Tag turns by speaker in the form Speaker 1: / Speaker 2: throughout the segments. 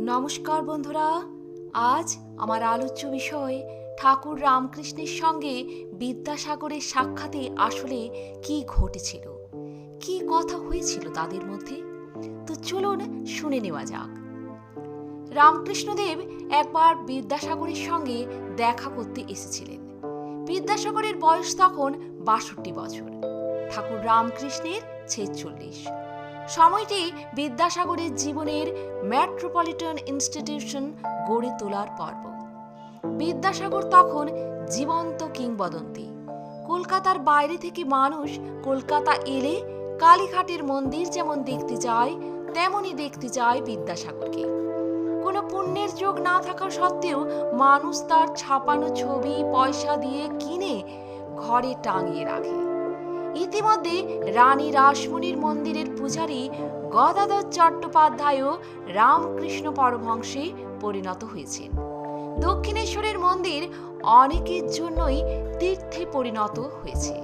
Speaker 1: নমস্কার বন্ধুরা। আজ আমার আলোচ্য বিষয় ঠাকুর রামকৃষ্ণের সঙ্গে বিদ্যাসাগরের সাক্ষাতে আসলে কি ঘটেছিল? কি কথা হয়েছিল তাদের মধ্যে? তো চলুন শুনে নেওয়া যাক। রামকৃষ্ণদেব একবার বিদ্যাসাগরের সঙ্গে দেখা করতে এসেছিলেন। বিদ্যাসাগরের বয়স তখন বাষট্টি বছর। ঠাকুর রামকৃষ্ণের ছেচল্লিশ। সময়টি বিদ্যাসাগরের জীবনের মেট্রোপলিটন ইনস্টিটিউশন গড়ে তোলার পর্ব। বিদ্যাসাগর তখন জীবন্ত কিংবদন্তি। কলকাতার বাইরে থেকে মানুষ কলকাতা এলে কালীঘাটের মন্দির যেমন দেখতে যায়, তেমনই দেখতে যায় বিদ্যাসাগরকে। কোনো পুণ্যের যোগ না থাকা সত্ত্বেও মানুষ তার ছাপানো ছবি, পয়সা দিয়ে কিনে ঘরে টাঙিয়ে রাখে। ইতিমধ্যে রানী রাসমণির মন্দিরের পূজারী গদাধর চট্টোপাধ্যায়ও রামকৃষ্ণ পরমহংসে পরিণত হয়েছেন। দক্ষিণেশ্বরের মন্দির অনেকের জন্যই তীর্থে পরিণত হয়েছে।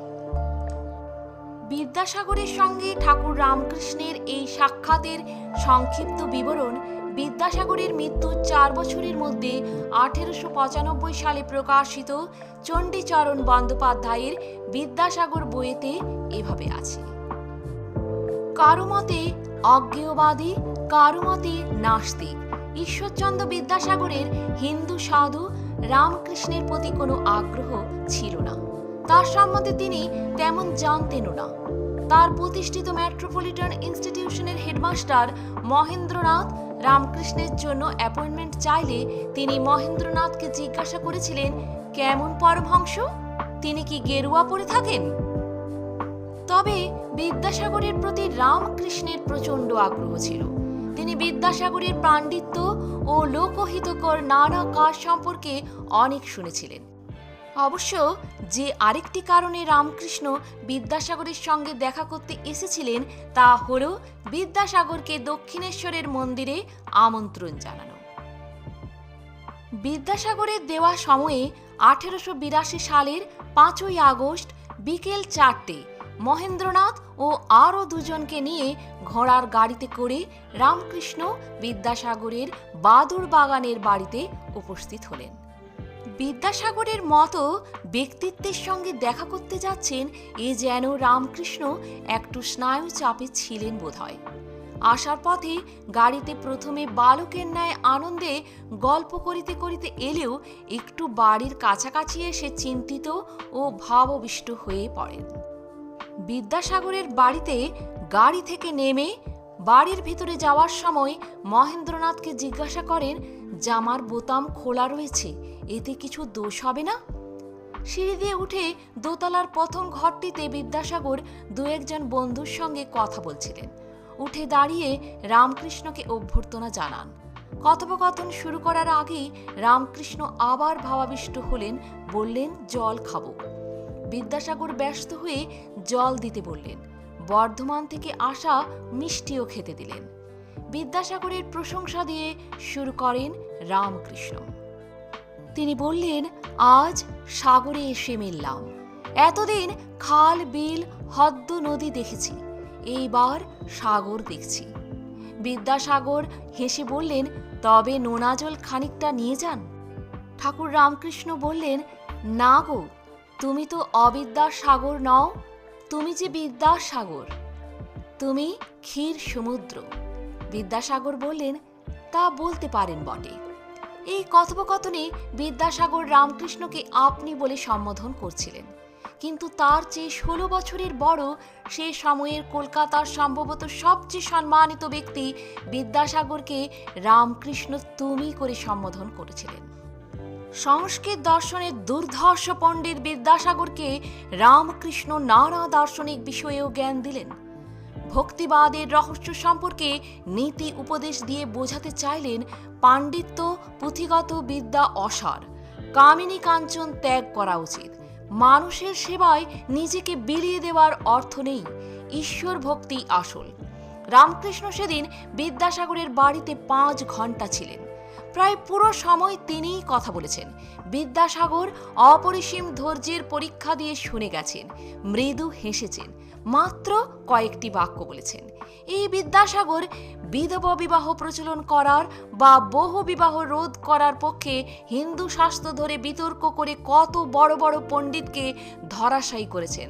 Speaker 1: বিদ্যাসাগরের সঙ্গে ঠাকুর রামকৃষ্ণের এই সাক্ষাতের সংক্ষিপ্ত বিবরণ বিদ্যাসাগরের মৃত্যুর চার বছরের মধ্যে আঠেরোশো পঁচানব্বই সালে প্রকাশিত চণ্ডীচরণ বন্দ্যোপাধ্যায়ের বিদ্যাসাগর বইয়েতে এভাবে আছে। কারও মতে অজ্ঞেয়বাদী, কারও মতে নাস্তিক। ঈশ্বরচন্দ্র বিদ্যাসাগরের হিন্দু সাধু রামকৃষ্ণের প্রতি কোনো আগ্রহ ছিল না। তার সম্বন্ধে তিনি তেমন জানতেনও না। তার প্রতিষ্ঠিত মেট্রোপলিটন ইনস্টিটিউশনের হেডমাস্টার মহেন্দ্রনাথ রামকৃষ্ণের জন্য অ্যাপয়েন্টমেন্ট চাইলে তিনি মহেন্দ্রনাথকে জিজ্ঞাসা করেছিলেন, কেমন পরমহংস? তিনি কি গেরুয়া পরে থাকেন? তবে বিদ্যাসাগরের প্রতি রামকৃষ্ণের প্রচণ্ড আগ্রহ ছিল। তিনি বিদ্যাসাগরের পাণ্ডিত্য ও লোকহিতকর নানা কাজ সম্পর্কে অনেক শুনেছিলেন। অবশ্য যে আরেকটি কারণে রামকৃষ্ণ বিদ্যাসাগরের সঙ্গে দেখা করতে এসেছিলেন, তা হল বিদ্যাসাগরকে দক্ষিণেশ্বরের মন্দিরে আমন্ত্রণ জানানো। বিদ্যাসাগরের দেওয়া সময়ে আঠেরোশো বিরাশি সালের পাঁচই আগস্ট বিকেল চারটে মহেন্দ্রনাথ ও আরও দুজনকে নিয়ে ঘোড়ার গাড়িতে করে রামকৃষ্ণ বিদ্যাসাগরের বাদুর বাগানের বাড়িতে উপস্থিত হলেন। বিদ্যাসাগরের মতো ব্যক্তিত্বের সঙ্গে দেখা করতে যাচ্ছেন এ যেন রামকৃষ্ণ একটু স্নায়ু চাপে ছিলেন বোধহয়। আসার পথে গাড়িতে প্রথমে বালকের ন্যায় আনন্দে গল্প করিতে করিতে এলেও একটু বাড়ির কাছাকাছি এসে চিন্তিত ও ভাববিষ্ট হয়ে পড়েন বিদ্যাসাগরের বাড়িতে গাড়ি থেকে নেমে বাড়ির ভিতরে যাওয়ার সময় মহেন্দ্রনাথকে জিজ্ঞাসা করেন জামার বোতাম খোলা রয়েছে, এতে কিছু দোষ হবে না? সিঁড়ি দিয়ে উঠে দোতলার প্রথম ঘরটিতে বিদ্যাসাগর দু একজন বন্ধুর সঙ্গে কথা বলছিলেন। উঠে দাঁড়িয়ে রামকৃষ্ণকে অভ্যর্থনা জানান। কথোপকথন শুরু করার আগেই রামকৃষ্ণ আবার ভাবাবিষ্ট হলেন, বললেন, জল খাব। বিদ্যাসাগর ব্যস্ত হয়ে জল দিতে বললেন। বর্ধমান থেকে আসা মিষ্টিও খেতে দিলেন। বিদ্যাসাগরের প্রশংসা দিয়ে শুরু করেন রামকৃষ্ণ। তিনি বললেন, আজ সাগরে এসে মিললাম। এতদিন খাল, বিল হদ্দ নদী দেখেছি। এইবার সাগর দেখছি। বিদ্যাসাগর হেসে বললেন, তবে নোনা জল খানিকটা নিয়ে যান? ঠাকুর রামকৃষ্ণ বললেন, না গো, তুমি তো অবিদ্যার সাগর নও। তুমি যে বিদ্যার সাগর, তুমি ক্ষীর সমুদ্র। বিদ্যাসাগর বললেন, তা বলতে পারেন বটে। এই কথোপকথনে বিদ্যাসাগর রামকৃষ্ণকে আপনি বলে সম্বোধন করছিলেন। কিন্তু তার চেয়ে ষোলো বছরের বড় সে সময়ের কলকাতার সম্ভবত সবচেয়ে সম্মানিত ব্যক্তি বিদ্যাসাগরকে রামকৃষ্ণ তুমি করে সম্বোধন করেছিলেন। সংস্কৃত দর্শনের দুর্ধর্ষ পণ্ডিত বিদ্যাসাগরকে রামকৃষ্ণ নানা দার্শনিক বিষয়েও জ্ঞান দিলেন। ভক্তিবাদের রহস্য সম্পর্কে নীতি উপদেশ দিয়ে বোঝাতে চাইলেন পাণ্ডিত্য পুঁথিগত বিদ্যা অসার। কামিনী কাঞ্চন ত্যাগ করা উচিত। মানুষের সেবায় নিজেকে বিলিয়ে দেওয়ার অর্থ নেই। ঈশ্বর ভক্তি আসল। রামকৃষ্ণ সেদিন বিদ্যাসাগরের বাড়িতে পাঁচ ঘণ্টা ছিলেন। প্রায় পুরো সময় তিনিই কথা বলেছেন। বিদ্যাসাগর অপরিসীম ধৈর্যের পরীক্ষা দিয়ে শুনে গেছেন, মৃদু হেসেছেন, মাত্র কয়েকটি বাক্য বলেছেন। এই বিদ্যাসাগর বিধবা বিবাহ প্রচলন করার বা বহু বিবাহ রোধ করার পক্ষে হিন্দু শাস্ত্র ধরে বিতর্ক করে কত বড় বড় পণ্ডিতকে ধরাশায়ী করেছেন।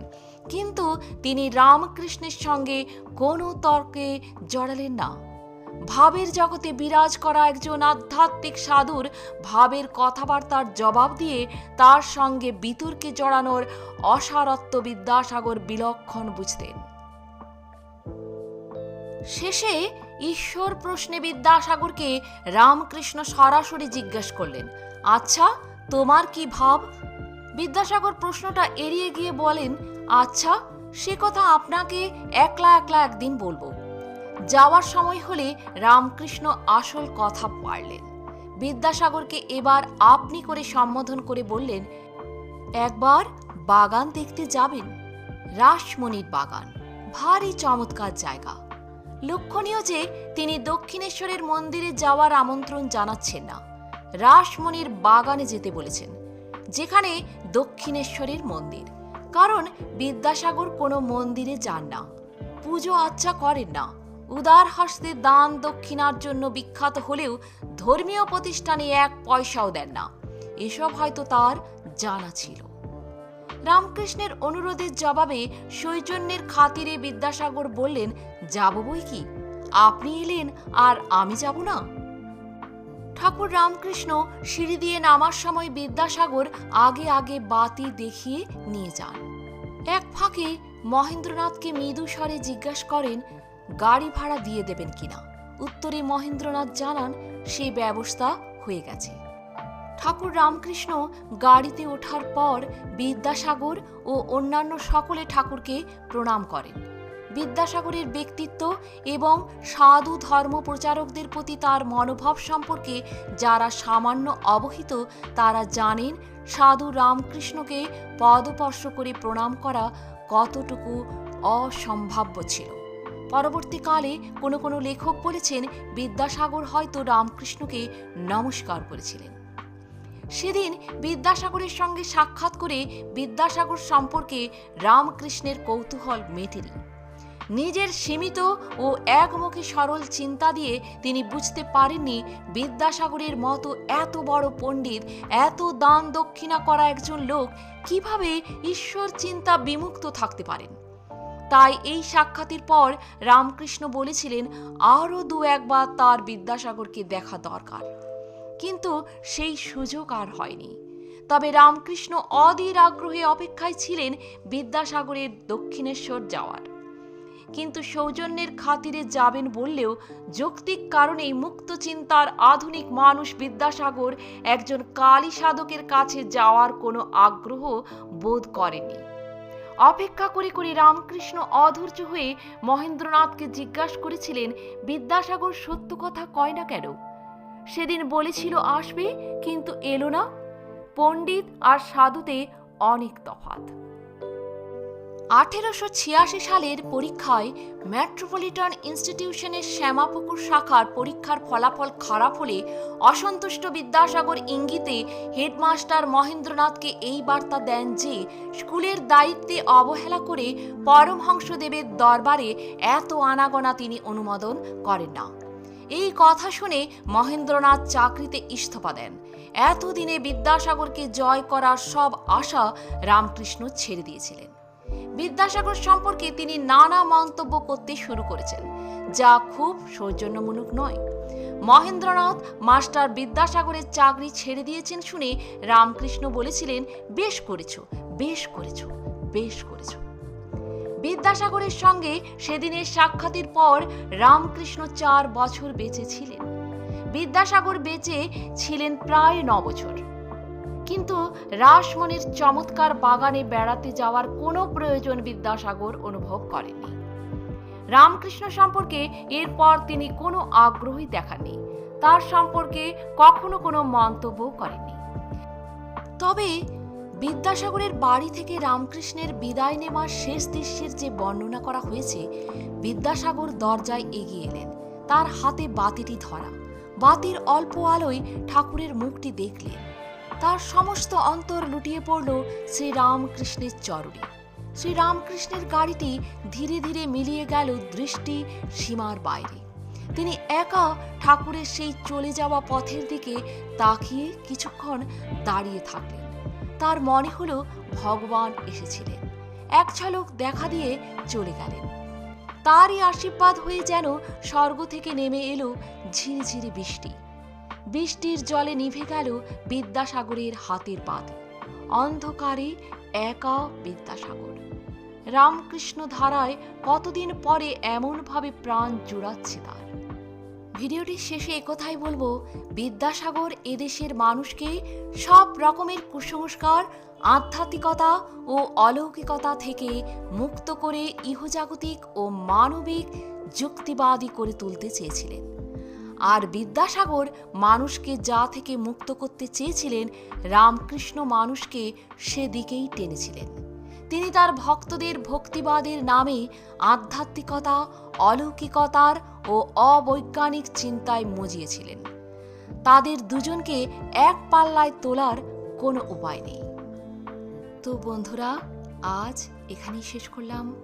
Speaker 1: কিন্তু তিনি রামকৃষ্ণের সঙ্গে কোনো তর্কে জড়ালেন না। ভাবের জগতে বিরাজ করা একজন আধ্যাত্মিক সাধুর ভাবের কথাবার্তার জবাব দিয়ে তার সঙ্গে বিতর্কে জড়ানোর অসারত্ব বিদ্যাসাগর বিলক্ষণ বুঝতেন। শেষে ঈশ্বর প্রশ্নে বিদ্যাসাগরকে রামকৃষ্ণ সরাসরি জিজ্ঞেস করলেন আচ্ছা তোমার কি ভাব? বিদ্যাসাগর প্রশ্নটা এড়িয়ে গিয়ে বলেন আচ্ছা সে কথা আপনাকে একলা একলা একদিন বলব। যাওয়ার সময় হলে রামকৃষ্ণ আসল কথা পারলেন। বিদ্যাসাগরকে এবার আপনি করে সম্বোধন করে বললেন, একবার বাগান দেখতে যাবেন, রাসমণির বাগান। ভারী চমৎকার জায়গা। লক্ষণীয় যে তিনি দক্ষিণেশ্বরের মন্দিরে যাওয়ার আমন্ত্রণ জানাচ্ছেন না। রাসমণির বাগানে যেতে বলেছেন, যেখানে দক্ষিণেশ্বরের মন্দির। কারণ বিদ্যাসাগর কোনো মন্দিরে যান না। পুজো আচ্চা করেন না। উদার হস্তে দান দক্ষিণার জন্য বিখ্যাত হলেও ধর্মীয় প্রতিষ্ঠানে এক পয়সাও দেন না। এসব হয়তো তার জানা ছিল। রামকৃষ্ণের অনুরোধের জবাবে সৌজন্যের খাতিরে বিদ্যাসাগর বললেন, যাব বই কি? আপনি এলেন আর আমি যাব না? ঠাকুর রামকৃষ্ণ সিঁড়ি দিয়ে নামার সময় বিদ্যাসাগর আগে আগে বাতি দেখিয়ে নিয়ে যান। এক ফাঁকে মহেন্দ্রনাথকে মৃদু স্বরে জিজ্ঞাসা করেন গাড়ি ভাড়া দিয়ে দেবেন কিনা? উত্তরে মহেন্দ্রনাথ জানান, সেই ব্যবস্থা হয়ে গেছে। ঠাকুর রামকৃষ্ণ গাড়িতে ওঠার পর বিদ্যাসাগর ও অন্যান্য সকলে ঠাকুরকে প্রণাম করেন। বিদ্যাসাগরের ব্যক্তিত্ব এবং সাধু ধর্ম প্রচারকদের প্রতি তার মনোভাব সম্পর্কে যারা সামান্য অবহিত, তারা জানেন সাধু রামকৃষ্ণকে পদস্পর্শ করে প্রণাম করা কতটুকু অসম্ভাব্য ছিল। পরবর্তীকালে কোনো কোনো লেখক বলেছেন, বিদ্যাসাগর হয়তো রামকৃষ্ণকে নমস্কার করেছিলেন। সেদিন বিদ্যাসাগরের সঙ্গে সাক্ষাৎ করে বিদ্যাসাগর সম্পর্কে রামকৃষ্ণের কৌতূহল মেটেনি। নিজের সীমিত ও একমুখী সরল চিন্তা দিয়ে তিনি বুঝতে পারেননি বিদ্যাসাগরের মতো এত বড় পণ্ডিত, এত দান দক্ষিণা করা একজন লোক কীভাবে ঈশ্বর চিন্তা বিমুক্ত থাকতে পারেন। তাই এই সাক্ষাতের পর রামকৃষ্ণ বলেছিলেন, আরও দু একবার তার বিদ্যাসাগরকে দেখা দরকার। কিন্তু সেই সুযোগ আর হয়নি। তবে রামকৃষ্ণ অধীর আগ্রহে অপেক্ষায় ছিলেন বিদ্যাসাগরের দক্ষিণেশ্বর যাওয়ার। কিন্তু সৌজন্যের খাতিরে যাবেন বললেও যৌক্তিক কারণেই মুক্ত চিন্তার আধুনিক মানুষ বিদ্যাসাগর একজন কালী সাধকের কাছে যাওয়ার কোনো আগ্রহ বোধ করেনি অপেক্ষা করে করে রামকৃষ্ণ অধৈর্য হয়ে মহেন্দ্রনাথকে জিজ্ঞাসা করেছিলেন, বিদ্যাসাগর সত্য কথা কয় না কেন? সেদিন বলেছিল আসবে, কিন্তু এলো না। পণ্ডিত আর সাধুতে অনেক তফাত আঠেরোশো ছিয়াশি সালের পরীক্ষায় মেট্রোপলিটন ইনস্টিটিউশনের শ্যামাপুকুর শাখার পরীক্ষার ফলাফল খারাপ হলে অসন্তুষ্ট বিদ্যাসাগর ইঙ্গিতে হেডমাস্টার মহেন্দ্রনাথকে এই বার্তা দেন যে, স্কুলের দায়িত্বে অবহেলা করে পরমহংসদেবের দরবারে এত আনাগোনা তিনি অনুমোদন করেন না। এই কথা শুনে মহেন্দ্রনাথ চাকরিতে ইস্তফা দেন। এতদিনে বিদ্যাসাগরকে জয় করার সব আশা রামকৃষ্ণ ছেড়ে দিয়েছিলেন। বিদ্যাসাগর সম্পর্কে তিনি নানা মন্তব্য করতে শুরু করেছেন, যা খুব সৌজন্যমূলক নয়। মহেন্দ্রনাথ মাস্টার বিদ্যাসাগরের চাকরি ছেড়ে দিয়েছেন শুনে রামকৃষ্ণ বলেছিলেন, বেশ করেছ বেশ করেছ বেশ করেছ। বিদ্যাসাগরের সঙ্গে সেদিনের সাক্ষাতের পর রামকৃষ্ণ চার বছর বেঁচে ছিলেন। বিদ্যাসাগর বেঁচে ছিলেন প্রায় ন বছর। কিন্তু রাসমণির চমৎকার বাগানে বেড়াতে যাওয়ার কোনো প্রয়োজন বিদ্যাসাগর অনুভব করেননি। রামকৃষ্ণ সম্পর্কে এরপর তিনি কোনো আগ্রহই দেখাননি। তার সম্পর্কে কখনো কোনো মন্তব্য করেননি। তবে বিদ্যাসাগরের বাড়ি থেকে রামকৃষ্ণের বিদায় নেওয়ার শেষ দৃশ্যের যে বর্ণনা করা হয়েছে, বিদ্যাসাগর দরজায় এগিয়ে এলেন। তার হাতে বাতিটি ধরা। বাতির অল্প আলোয় ঠাকুরের মুখটি দেখলেন। তার সমস্ত অন্তর লুটিয়ে পড়ল শ্রীরামকৃষ্ণের চরণে। শ্রীরামকৃষ্ণের গাড়িটি ধীরে ধীরে মিলিয়ে গেল দৃষ্টি সীমার বাইরে। তিনি একা ঠাকুরের সেই চলে যাওয়া পথের দিকে তাকিয়ে কিছুক্ষণ দাঁড়িয়ে থাকলেন। তার মনে হলো ভগবান এসেছিলেন। এক ঝলক দেখা দিয়ে চলে গেলেন। তারই আশীর্বাদ হয়ে যেন স্বর্গ থেকে নেমে এলো ঝিরিঝিরি বৃষ্টি। বৃষ্টির জলে নিভে গেল বিদ্যাসাগরের হাতের বাতি অন্ধকারে একা বিদ্যাসাগর। রামকৃষ্ণ ধারায় কতদিন পরে এমনভাবে প্রাণ জুড়াচ্ছে তার। ভিডিওটির শেষে একথাই বলব, বিদ্যাসাগর এদেশের মানুষকে সব রকমের কুসংস্কার, আধ্যাত্মিকতা ও অলৌকিকতা থেকে মুক্ত করে ইহজাগতিক ও মানবিক যুক্তিবাদী করে তুলতে চেয়েছিলেন। আর বিদ্যাসাগর মানুষকে যা থেকে মুক্ত করতে চেয়েছিলেন, রামকৃষ্ণ মানুষকে সেদিকেই টেনেছিলেন। তিনি তার ভক্তদের ভক্তিবাদের নামে আধ্যাত্মিকতা, অলৌকিকতার ও অবৈজ্ঞানিক চিন্তায় মজিয়েছিলেন। তাদের দুজনকে এক পাল্লায় তোলার কোনো উপায় নেই। তো বন্ধুরা, আজ এখানেই শেষ করলাম।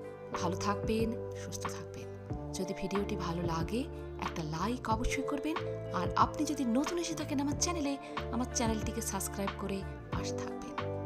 Speaker 1: ভালো থাকবেন, সুস্থ থাকবেন। যদি ভিডিওটি ভালো লাগে একটা লাইক অবশ্যই করবেন। আর আপনি যদি নতুন এসে থাকেন আমার চ্যানেলে আমার চ্যানেলটিকে সাবস্ক্রাইব করে পাশে থাকবেন।